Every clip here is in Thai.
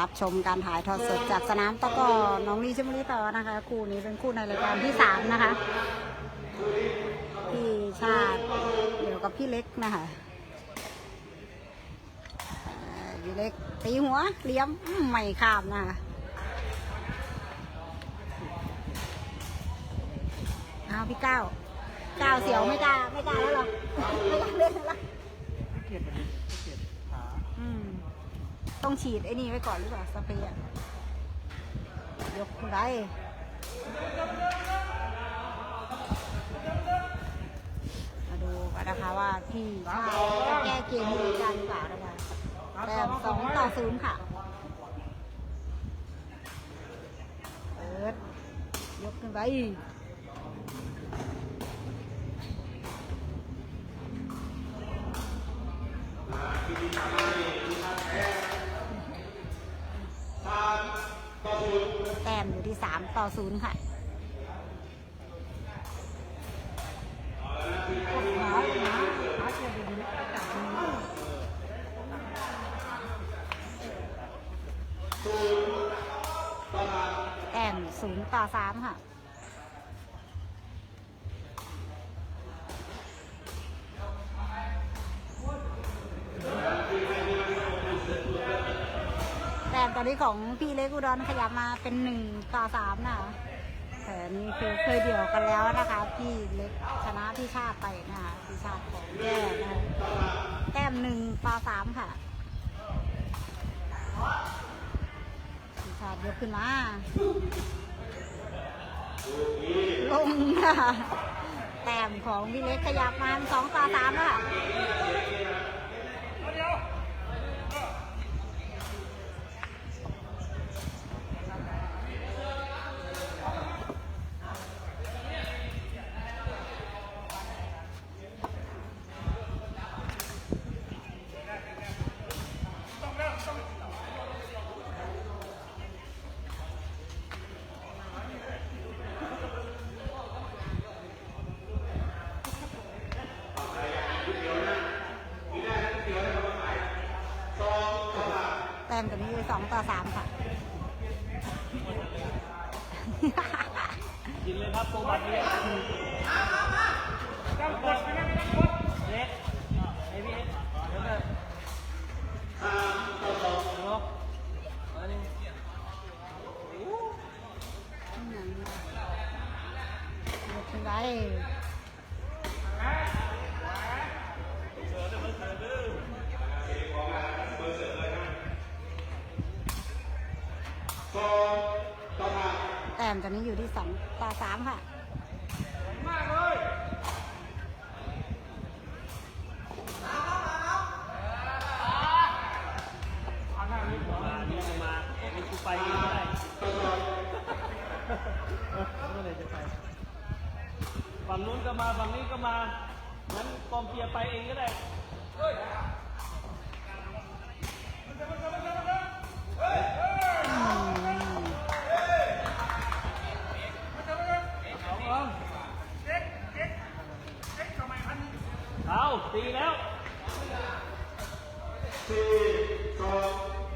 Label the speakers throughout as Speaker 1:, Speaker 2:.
Speaker 1: รับชมการถ่ายทอดสดจากสนามตะกอน้องลีชมบุรีต่อนะคะ คู่นี้เป็นคู่ในรายการที่สามนะคะพี่ชาติเดี๋ยวกับพี่เล็กนะคะพี่เล็กตีหัวเลี้ยมอืมไม่ข้ามนะคะเอาพี่เก้าวก้าเสียวไม่กล้าไม่กล้าแล้วหรอไม่กล้าเล่นแล้ว ต้องฉีดไอ้นี่ไว้ก่อนหรือเปล่าสเปรย์ยกได้มาดูกันนะคะว่าพี่ชายจะแก้เกมนี้ได้หรือเปล่านะคะแต้มสองต่อศูนย์ค่ะเปิดยกขึ้นไป แต้มอยู่ที่สามต่อศูนย์ค่ะแต้มศูนย์ต่อสามค่ะ นี้ของพี่เล็กอุดรขยับมาเป็นหนึ่งต่อสามนะคะแต่นี่คือเคยเดี่ยวกันแล้วนะคะ พี่เล็กชนะพี่ชาติไปนะคะพี่ชาติของแย่นะคะแต้มหนึ่งต่อสามค่ะพี่ชาติยกขึ้นมาลงค่ะแต้มของพี่เล็กขยับมาสองต่อสามแล้วค่ะ องต่อสามค่ะ
Speaker 2: กินเลยครับโปรบัตเนี่ย
Speaker 1: มตอนนี้อยู่ที่สองต่อสามค่ะ
Speaker 2: มานี่จะมาเป็นกูไปเองก็ได้เมื่อไหร่จะไปฝั่งนู้นก็มาฝั่งนี้ก็มางั้นกองเชียร์ไปเองก็ได้ เอา ตีแล้ว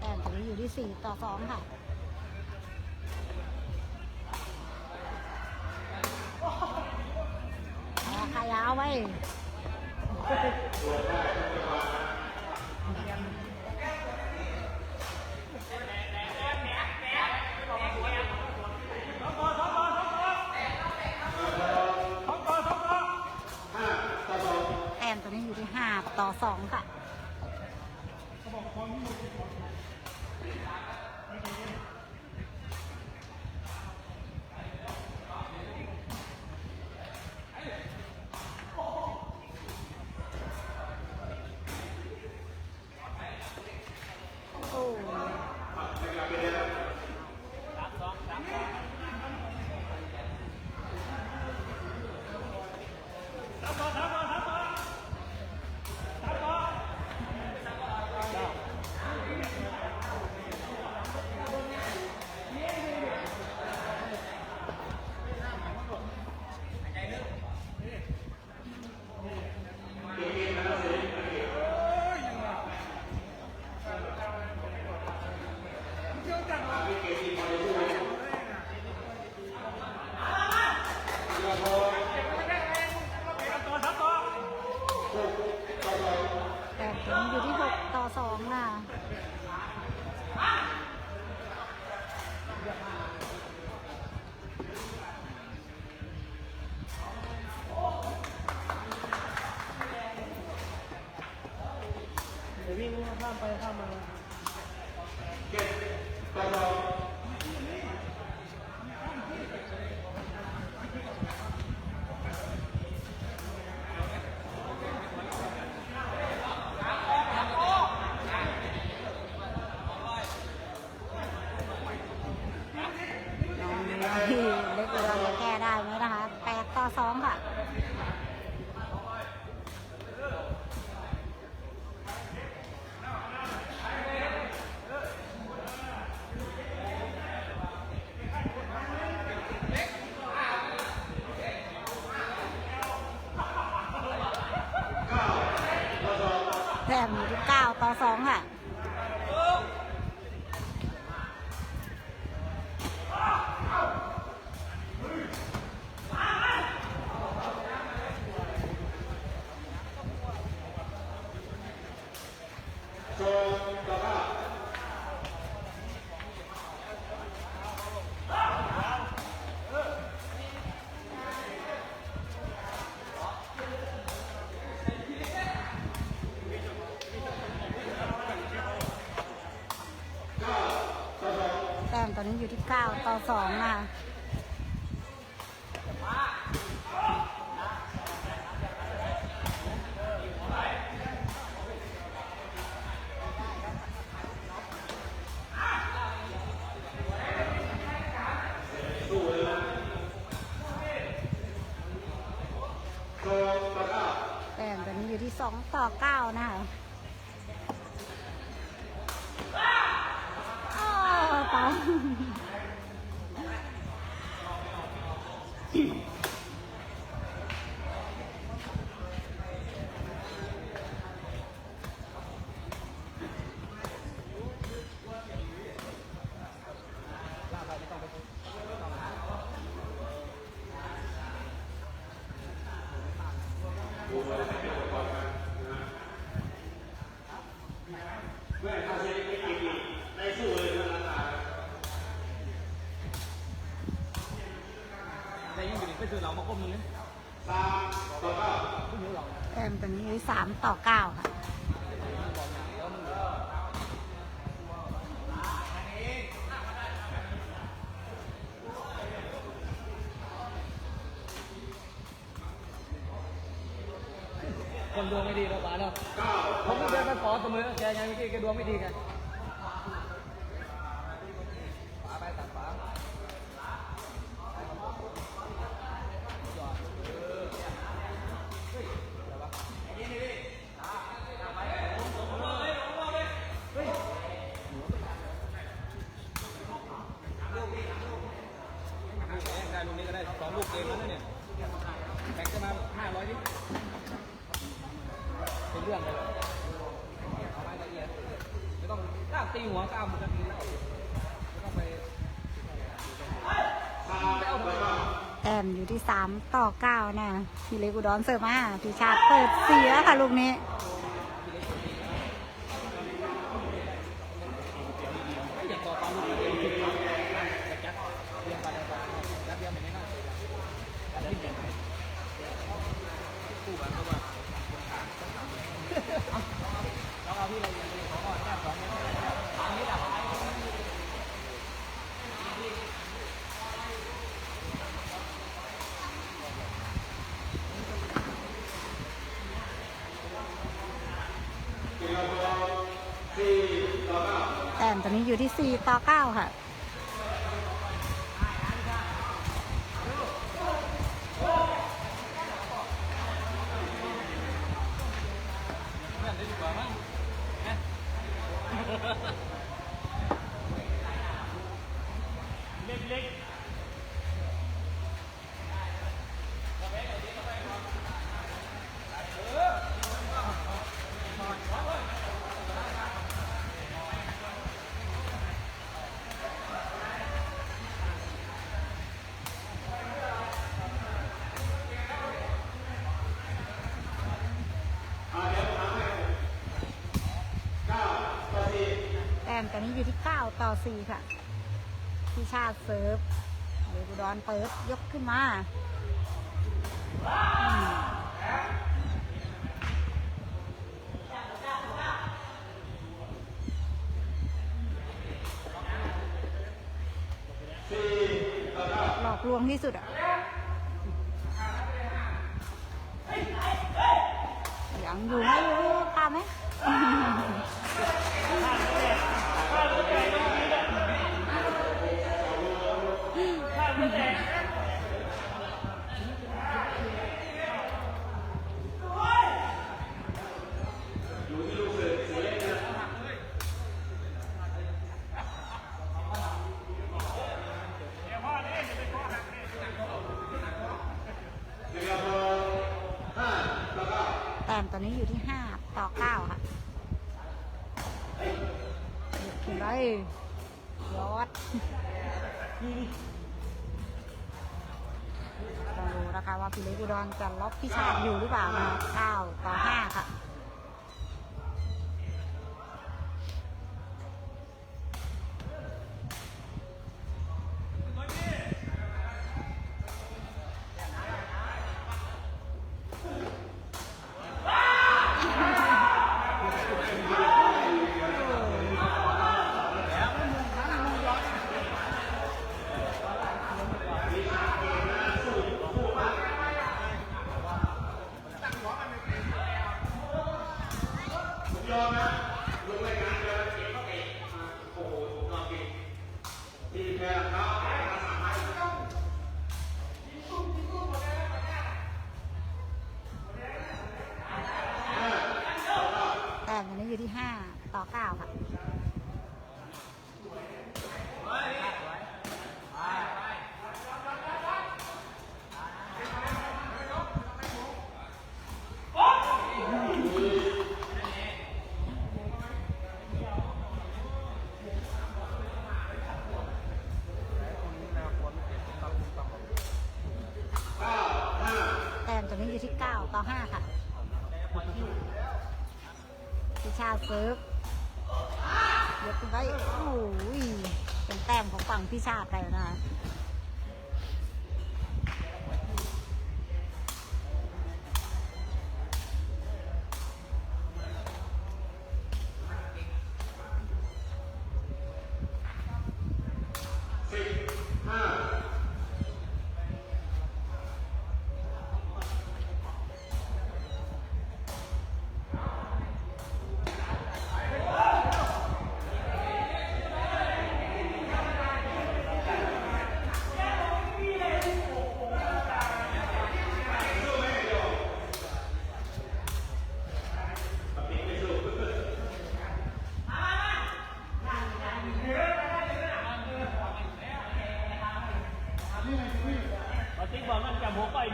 Speaker 1: แต้มตอนนี้อยู่ที่สี่ต่อสองค่ะ ต่อสองค่ะ 在上面 ก้าต่อ2ค่ะแต้มตอนอยู่ที่ 2 ต่อ 9 นะคะ
Speaker 2: 哦，อ。 มเลย
Speaker 1: สามต่อ
Speaker 2: เก้าแต้มตัวนี้สามต่อเก้าค่ะู่ที่สามต่อเก้า
Speaker 1: นะพี่เล็กอุดรเสิร์ฟมาพี่ชาติเปิดเสียค่ะลูกนี้
Speaker 2: แต้
Speaker 1: มตอนนี้อยู่ที่ 4 ต่อ 9 ค่ะ ต้มตอนนี้อยู่ที่ 9 ต่อ 4 ค่ะพี่ชาติเซิร์ฟเดกุดอนเปิดยกขึ้นมาหลอกลวงที่สุดอะยังอยู่ไหมอยู่ตามไหม ไรยอดต้องดูนะคะว่าพี่เล็กอุดรจะล็อกพี่ชายอยู่หรือเปล่านะ9ต่อ5ค่ะ ห้าค่ะพิชาเซิร์ฟยกขึ้นไปโอ้ยเป็นแต้มของฝั่งพิชาไปแล้วนะคะ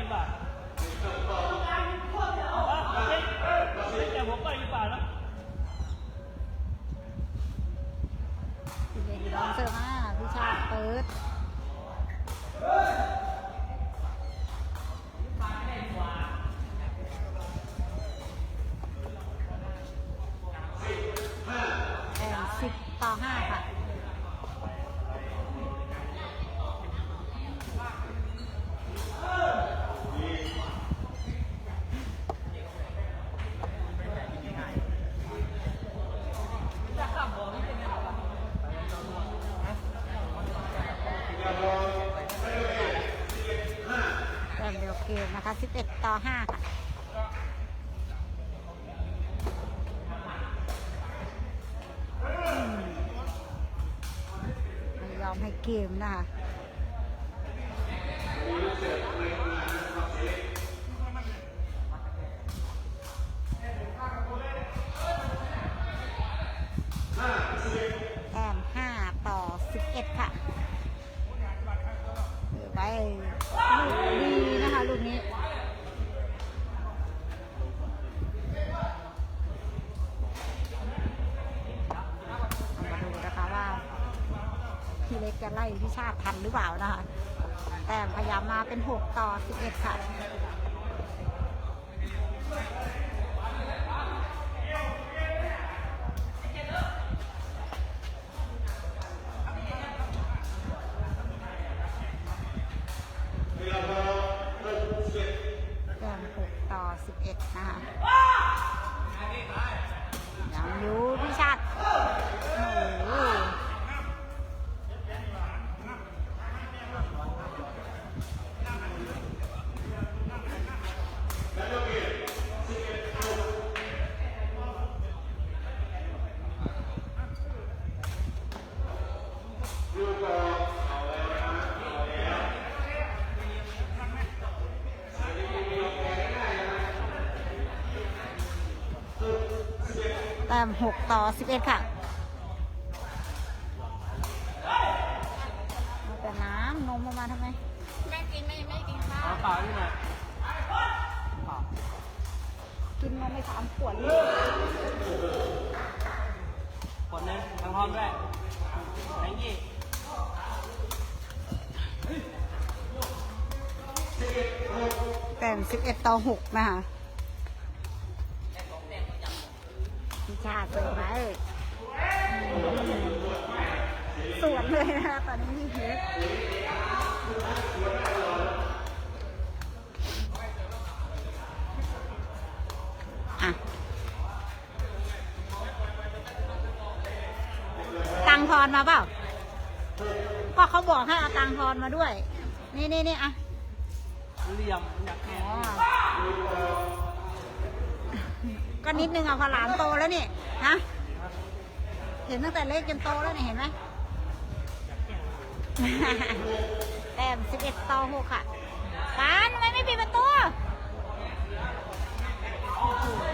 Speaker 2: จับ
Speaker 1: คะ11 ต่อ 5 ค่ะอืมไม่ยอมให้เกมนะคะ ชาติทันหรือเปล่านะคะ แต่พยายามมาเป็นหกต่อสิบเอ็ดค่ะต่อ11นะคะยังอยู่พิชาติ มหกต่อสิบเอ็ดค่ะเอาแต่น้ำนมออกมาทำไม
Speaker 3: แม่กินไม่ไม่กินข้าว
Speaker 2: เอาเปล่าที่ไหนเปล่า
Speaker 1: กินนมไปสามขวดเลย
Speaker 2: คนนึงทางพร้อมด้วยแทงกี้
Speaker 1: แต้มสิบเอ็ดต่อหกนะคะ พี่ชาติเปิดไว้สวนเลยนะคะตอนนี้พี่เพชรอะตังค์ทอนมาเปล่า ก็เขาบอกให้เอาตังค์ทอนมาด้วย นี่นี่นี่อะ
Speaker 2: เหลี่ยมอยากแข่ง
Speaker 1: อ๋อ ก็นิดนึงอะพอหลานโตแล้วนี่ฮะเห็นตั้งแต่เล็กจนโตแล้วนี่เห็นไหมแต้มสิบเอ็ดต่อหกค่ะปานทำไมไม่ปิดประตู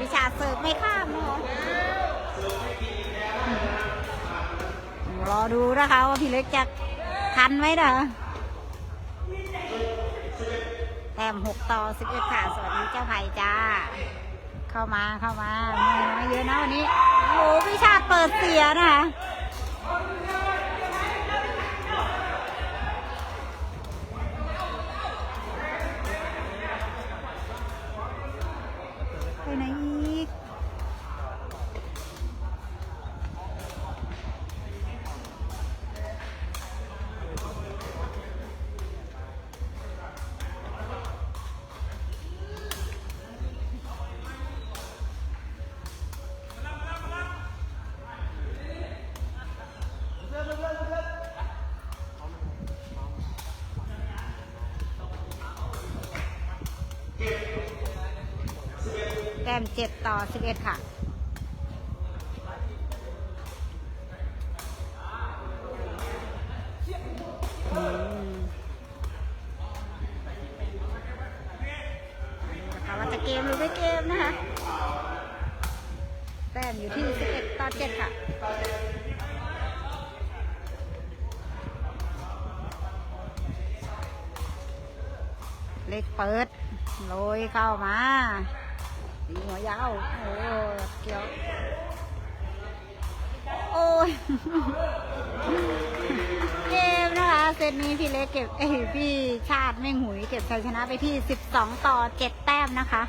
Speaker 1: วิชาเสิร์ฟไม่ข้ามเนอะรอดูนะคะว่าพี่เล็กจะทันไหมนะแต้มหกต่อสิบเอ็ดค่ะสวัสดีเจ้าไผ่จ้า เข้ามาเข้ามาน้อยเยอะนะวันนี้ โอ้โหพี่ชาติเปิดเสียนะคะ แต้มเจ็ดต่อสิบเอ็ดค่ะนะคะว่าจะเกมหรือไม่เกมนะคะ แต้มอยู่ที่สิบเอ็ดต่อเจ็ดค่ะเล็กเปิดโรยเข้ามา ตีหัวยาว โอ้เกี่ยว โอ้ย เกมนะคะ เซตนี้พี่เล็กเก็บเอ้ยพี่ชาติไม่งหุยเก็บชัยชนะไปที่ 12 ต่อ 7 แต้มนะคะ